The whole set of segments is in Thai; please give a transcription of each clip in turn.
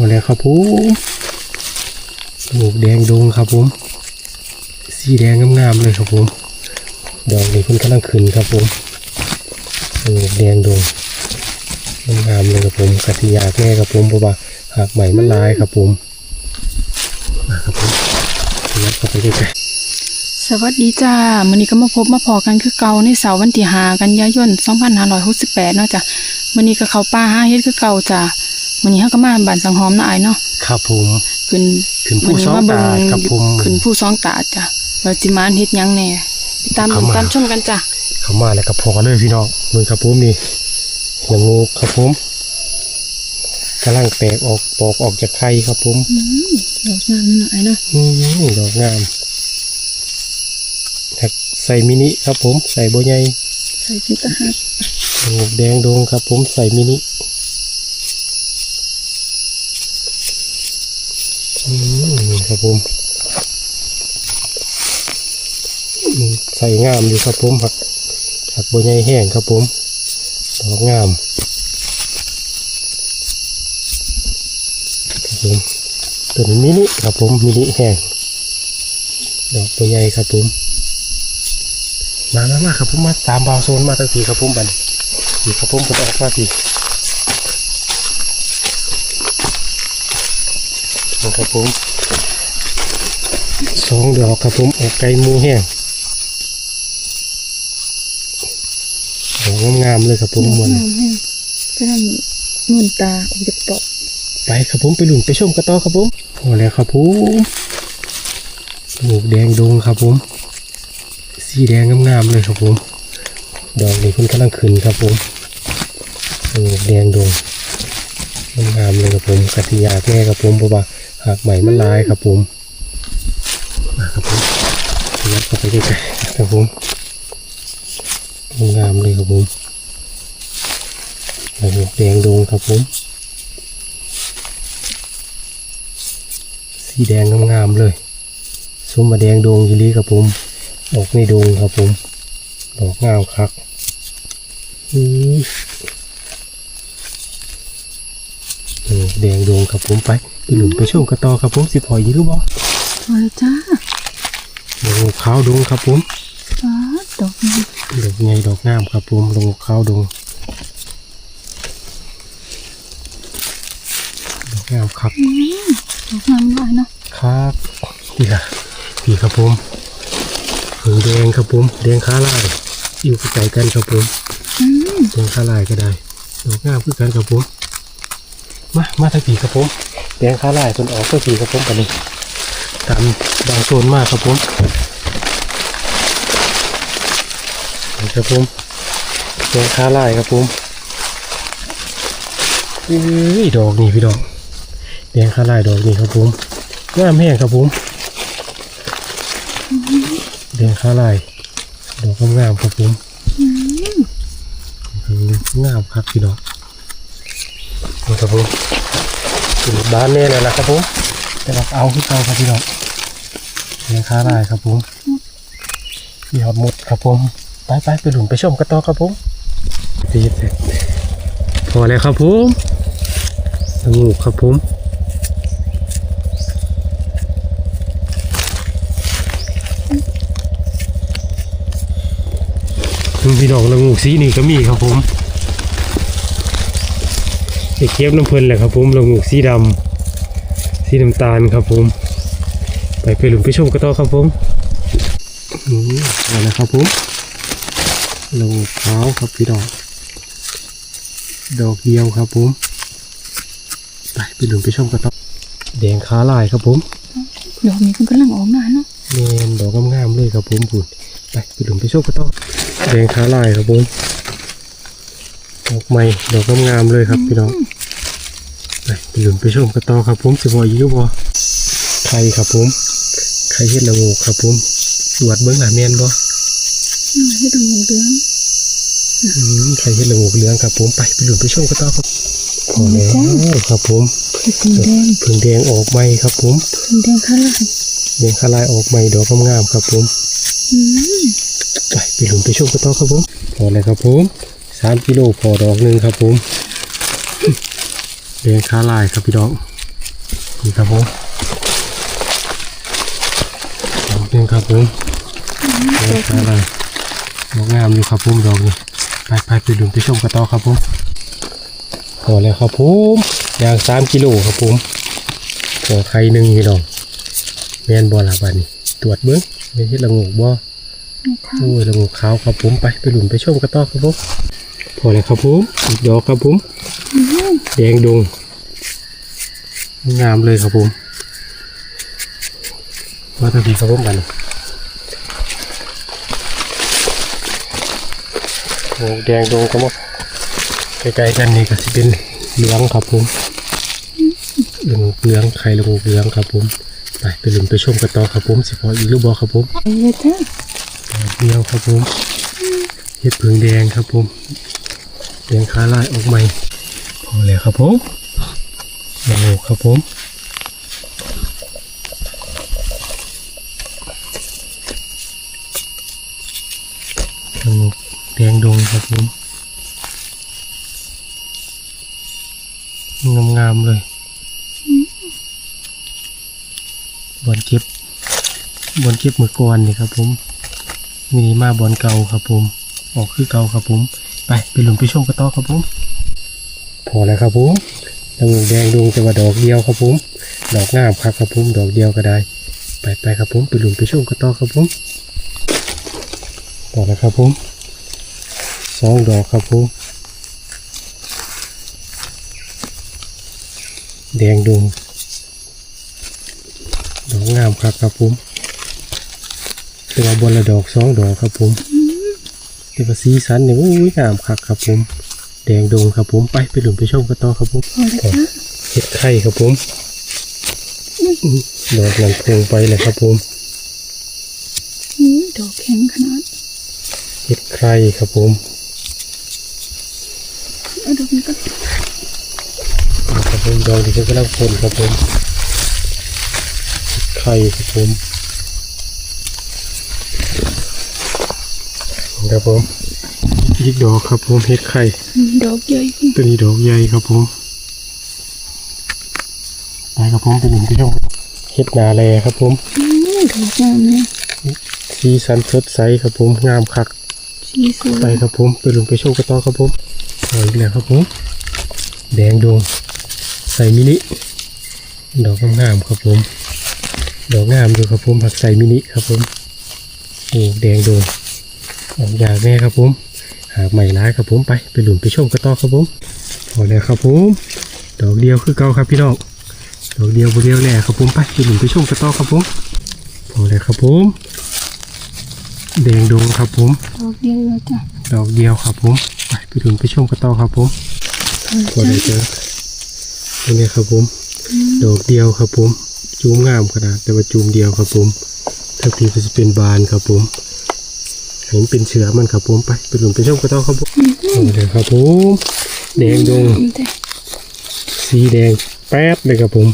อแล้วครับผมลูกแดงดงครับผม สีแดงงามๆเลยครับผม ดอกนี้เพิ่นกำลังขึ้นครับผมลูกแดงดงงามๆเลยครับผมกะทิยากแน่ครับผมเพราะว่าหากใหม่มันลายครับผมมาครับผมนัดเข้าไปใกล้สวัสดีจ้ามื้อนี้ก็มาพบมาพอกันคือเก่าในเสาร์วันที่5กันยายน2568เนาะจ้ะมื้อนี้ก็เข้าป่าหาเฮ็ดคือเก่าจ้ะ มื้อนี้เฮาก็มาบ้านสังหอมนาอายเนาะๆครับผมขึ้นขึ้นผู้มื้สองมาเบิ่ตาครับผมขึ้นผู้สองตาจ้ะว่าสิมาเฮ็ดหยังแหน่ติดตามเข้ามาตามชมกันจ้ะเข้ามาแล้วก็พอเลยพี่น้องมือครับผมนี่ละงูครับผมกำลังแตกออกปอกออกจากไข่ครับผมอืมดอกงามนาอายเนาะอืมดอกงามแท็กใส่มินิครับผม ใส่โบใหญ่ใส่พิตาหักละงูแดงดงครับผมใส่มินิอืม ครับผมใส่งามอยู่ครับผมผักผักโบใหญ่แห้งครับผมดอกงามครับผมตัวนี้มินิครับผมมินิแห้งดอกตัวใหญ่ครับผมมามามาครับผมมาตามบาวโซนมาตั้งทีครับผมบันนี่ครับผมผมออกมาทีครับผม สองดอกครับผมออกไก่หมูแห้งดอกงามๆเลยครับผมดอกมันงามแฮงกำลังมื่นตาออกจากปอกไปครับผมไปหลุนไปชมกันต่อครับผมพอแล้วครับผมลูกแดงดงครับผม สีแดงงามๆเลยครับผม ดอกนี้เพิ่นกำลังขึ้นครับผมลูกแดงดงงามๆเลยครับผมกะทิยากแน่ครับผมเพราะว่าหากใหม่มันลายครับผม มาครับผมยัดเข้าไปใกล้ๆครับผมงามเลยครับผมลูกแดงดงครับผม สีแดงงามๆเลยส้มมาแดงดงยีรีครับผม ออกในดงครับผม ดอกงามคักอือแดงดงครับผมไปไปหลุมไปชมกระต่อครับผมสิพอยยีรู้บ่ มาเลยจ้าดอกขาวดงครับผมฟ้าดอกนี้ดอกใหญ่ดอกงามครับผมดอกขาวดงดอกงามครับอืมดอกงามหลายเนาะครับนี่ค่ะนี่ครับผมผงแดงครับผมแดงขาลายอยู่ใกล้ๆกันครับผมอืมแดงขาลายก็ได้ดอกงามคือกันครับผมมามาทางผีครับผมแดงขาลายจนออกก็ผีครับผมกันนี้ ตามบางโซนมากครับผมนี่ครับผมแดงขาลายครับผมอุ้ยดอกนี่พี่ดอกแดงขาลายดอกนี่ครับผมงามแห้งครับผมแดงขาลายดอกงามครับผมงามครับพี่น้องนี่ครับผมบ้านแน่เลยนะครับผมแต่ว่าเอาขึ้นเอาครับพี่น้อง แดงขาลายครับผมพี่หอดหมดครับผมไปไปไปหลุนไปชมกันต่อครับผมตีเสร็จพอแล้วครับผมสงูครับผมพี่น้องละงูสีนี่ก็มีครับผมเก็บน้ำเพลินแหละครับผมละงูสีดำสีน้ำตาลครับผม ไปไปหลุมไปชมกันต่อครับผมอืมเอาละครับผมละงูขาวครับพี่น้องดอกเดียวครับผมไปไปหลุมไปชมกันต่อแดงขาลายครับผมดอกนี้เพิ่งกำลังออกมาเนาะเมนดอกงามๆเลยครับผมคุณไปไปหลุมไปโชคกันต่อแดงขาลายครับผมดอกไม้ดอกงามๆเลยครับพี่น้องไปไปหลุมไปโชคกันต่อครับผมสิบอยยี่บ่ไข่ครับผม ไข่เห็ดละโงูครับผมตรวจเบิ้งหาแมนบ่อืมให้ดอกเหลืองอืมไข่เห็ดละโงูเหลืองครับผมไปไปหลุมไปโชคกันต่อครับพอแล้วครับผมคือสีแดงผึ่งแดงออกใหม่ครับผมสีแดงข้างล่างแดงขาลายออกใหม่ดอกงามๆครับผมอืมไปไปหลุมไปชมกันต่อครับผมพอเลยครับผมสามกิโลพอดอกหนึ่งครับผมเลี้ยงขาลายครับพี่น้องพี่ครับผมดอก หนึงครับผมดอกอะไรดอกงามอยู่ครับผมดอกนี้ไปไปไปดูไปชมกันต่อครับผมพอแล้วครับผมยางสามกิโลครับผมขอไข่หนึ่งนี่ดอกแมนบอลละบาดนี้ตรวจเบิ้งไม่ใช่ละงูกบ่ค่ะโอ้ยละงูขาวครับผมไปไปหลุนไปชมกันต่อครับผมพอแล้วครับผมอีกดอกครับผมแดงดงงามเลยครับผม มาทันทีครับผมกันโอ้แดงดงก็มาใกล้ๆกันนี่ก็สิเป็นเหลืองครับผมเหลืองเหลืองไข่ลงเหลืองครับผมไปไปหลุนไปชมกันต่อครับผมสิพออีกหรือบ่ครับผมเลยจ้าเดียวครับผมเห็ดเผืองแดงครับผมแดงขาลายออกใหม่พอแล้วครับผมโอ้ครับผมสนุก ดงดงครับผมงามๆเลยบอลเก็บบอลเก็บมือก่อนนี่ครับผมมินิมาบอลเก่าครับผม ออกคือเก่าครับผม ไปไปหลุมไปชมกระต๊อครับผมพอแล้วครับผมดอกแดงดวงจะว่าดอกเดียวครับผมดอกงามครับครับผมดอกเดียวก็ได้ ไปไปครับผมไปหลุมไปชมกระต๊อครับผมพอแล้วครับผม สองดอกครับผมแดงดวงดอกงามครับครับผมแต่ว่าบนละดอกสองดอกครับผมแต่ว่าสีสันเนี่ยโอ้ยงามคักครับผมแดงดงครับผมไปไปหลุมไปชมกันต่อครับผมพอเลยจ้าเห็ดไข่ครับผมอื้อดอกนั้นพงไปเลยครับผมอืมดอกแข็งขนาดเห็ดไข่ครับผม เอาดอกนี้ก็ครับผมดอกที่เป็นกำลังพนครับผมเห็ดไข่ครับผมครับผมอีกดอกครับผมเห็ดไข่อืมดอกใหญ่ขึ้นตัวนี้ดอกใหญ่ครับผมไปครับผมไปหนึ่งพี่น้องเฮ็ดนาแลครับผมอืมดอกงามเลยสีสันสดใสครับผมงามคักสีสวยไปครับผมไปลงไปโชว์กระต่อครับผม เอาอีกแล้วครับผมแดงดวงใส่มินิดอกงามๆครับผม ดอกงามอยู่ครับผมผักใส่มินิครับผมโอ้แดงดวงออกยากแน่ครับผม หากใหม่ร้ายครับผมไปไปหลุนไปชมกระต่อครับผมพอแล้วครับผมดอกเดียวคือเก่าครับพี่น้องดอกเดียวบ่เดียวแน่ครับผมไปไปหลุนไปชมกระต่อครับผมพอแล้วครับผมแดงดงครับผม ดอกเดียวเลยจ้าดอกเดียวครับผม ไปไปดูไปชมกันต่อครับผมพอได้เจอตัวนี้ครับผมดอกเดียวครับผม จูมงามขนาดแต่ว่าจูมเดียวครับผมถ้าทีก็จะเป็นบานครับผม เห็นเป็นเชื้อมันครับผมไปไปดูไปชมกันต่อครับผมเอาเลยครับผมแดงดงงามแต่สีแดงแป๊ดเลยครับผม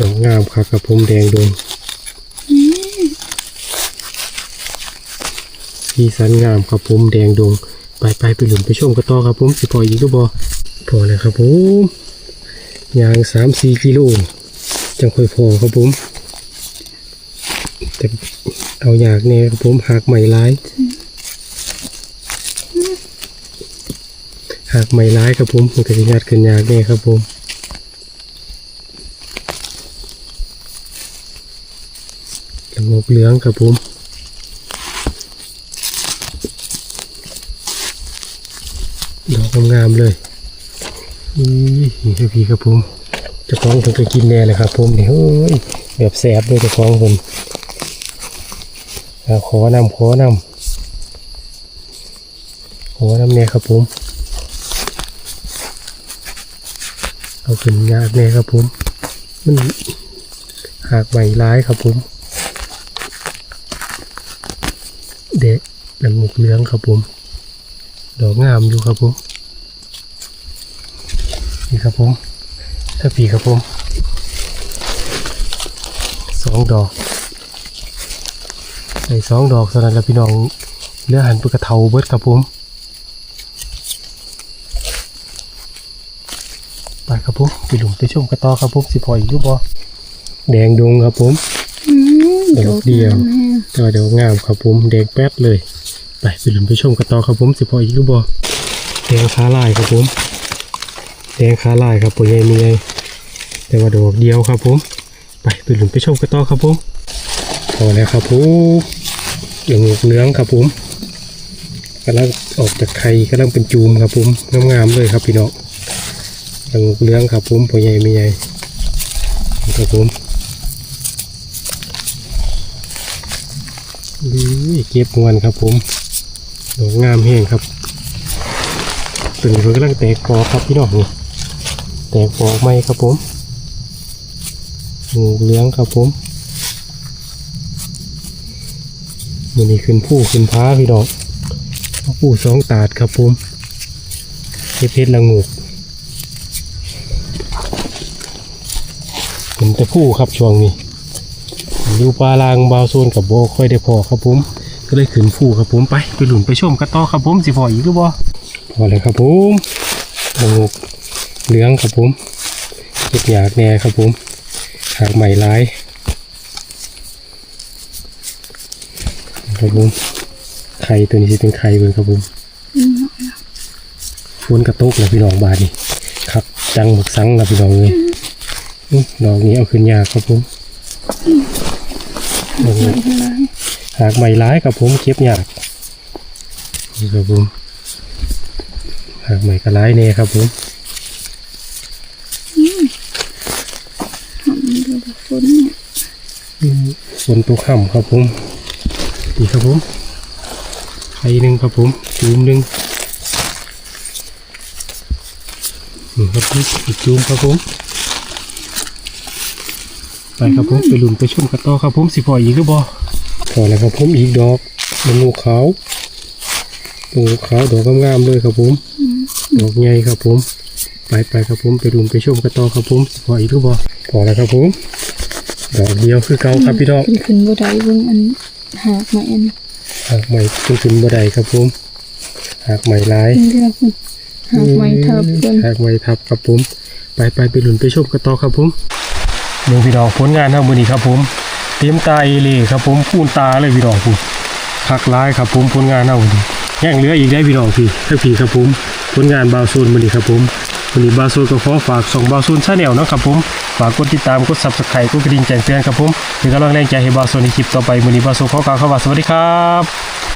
ดอกงามครับครับผมแดงดงสีสันงามครับผมแดงดง ไปไปไปหลุมไปชมกันต่อครับผมสิพออีกหรือบ่พอแล้วครับผมยางสามสี่กิโลจังค่อยพอครับผมแต่เอาอยากเนี่ยครับผมหักใหม่ร้ายหักใหม่ร้ายครับผมมันก็จะงัดขึ้นยากแน่ยครับผมละงกเหลืองครับผม ดอก งามๆเลยนี่คือพี่ครับผมเจ้าของผมก็กินแน่เลยครับผมนี่เฮ้ยแบบแสบเลยเจ้าของผมอ่าขอนำขอนำขอนำเนี่ยครับผมเอาขึ้นยากแน่ครับผมมันหากใบร้ายครับผม เด็กหลังหมกเหลืองครับผม ดอกงามอยู่ครับผม นี่ครับผมถ้าปีครับผมสองดอกใส่สองดอกเท่านั้นแล้วพี่น้องเหลือหันไปกระเทาเบิดครับผมไปครับผมไปหลุมไปชมกระต่อครับผมสิพออีกอยู่บ่แดงดงครับผมอืมดอกเดียวแม่ต่อเดี๋ยวงามครับผมแดงแป๊ดเลย ไปไปหลุมไปชมกระต่อครับผมสิพออีกอยู่บ่แดงขาลายครับผม แดงขาลายครับปใหญ่มียแต่ว่าดอกเดียวครับผม ไปไปหลุมไปชมกระต่อครับผมพอแล้วครับผมเหลืองเหลืองครับผมกำลังออกจากไข่กำลังเป็นจูมครับผมงามๆเลยครับพี่น้องเหลืองเหลืองครับผมปใหญ่มียครับผมอุ้ยเก็บงวนครับผมดอกงามแห้งครับตัวนี้เพิ่งกำลังแตกกอครับพี่น้องนี่ แตกออกไหมครับผมงูเหลืองครับผมมันนี้ขึ้นผู้ขึ้นพ้าพี่น้องผู้สองตาดครับผมเฮ็ดเพชรละงูเห็นแต่ผู้ครับช่วงนี้อยู่ปลาลางบาวโซนกับโบค่อยได้พอครับผมก็เลยขึ้นผู้ครับผมไปไปหลุนไปชมกันต่อครับผมสิพออีกหรือบ่พอเลยครับผมละงู เหลืองครับผมเก็บหยากแน่ครับผมหากใหม่ร้ายครับผมไข่ตัวนี้สิเป็นไข่เบิ่งครับผมฝนกระตุกแล้วพี่น้องบาดนี่ครับ จังหมึกสังแล้วพี่น้องเลยน้อดอกนี้เอาขึ้นยากครับผมหากใหม่ร้ายครับผมเก็บยากนี่ครับผมหากใหม่ก็ร้ายแน่ครับผม ฝนเนี่ย อื มฝนตกค่ำครับผมนี่ครับผมไข่หนึ่งครับผมจูมหนึ่งนี่ครับผมอีกจูมครับผมไปครับผมไปลุนไปชุ่มกันต่อครับผมสิพออีกหรือบ่พอแล้วครับผมอีกดอกมันงูขาวงูขาวดอกงามๆเลยครับผมดอกใหญ่ครับผม ไปไปครับผมไปลุนไปชุ่มกันต่อครับผมสิพออีกหรือบ่พอแล้วครับผม ดอกเดียวคือเก่าครับพี่น้องขึ้นขึ้นบ่ได้เบิ่งอันหากมาอันหากใหม่ขึ้นขึ้นบ่ได้ครับผมหากใหม่หลายเพิ่งเรียกคุณหากไม้ทับเพิ่นหากใหม่ทับครับผม ไปไปไปหลุนไปชมกันต่อครับผมเมืองพี่น้องผลงานเท่ามือนี้ครับผมเตรียมตาเอเล่ครับผมปูนตาเลยพี่น้องพูคักร้ายครับผมผลงานเท่ามือนี้ยังเหลืออีกได้พี่น้องพี่ถ้าพี่ครับผมผลงานบาวโซนมือนี้ครับผม วันนี้บาวโซนก็ขอฝากส่งบาซูนชาแนลนะครับผม ฝากกดติดตาม กดซับสไครต์กดกระดิ่งแจ้งเตือนครับผมเป็นกำลังแรงใจให้บาวโซนในคลิปต่อไปวันนี้บาวโซนขอกล่าวคำว่าสวัสดีครับ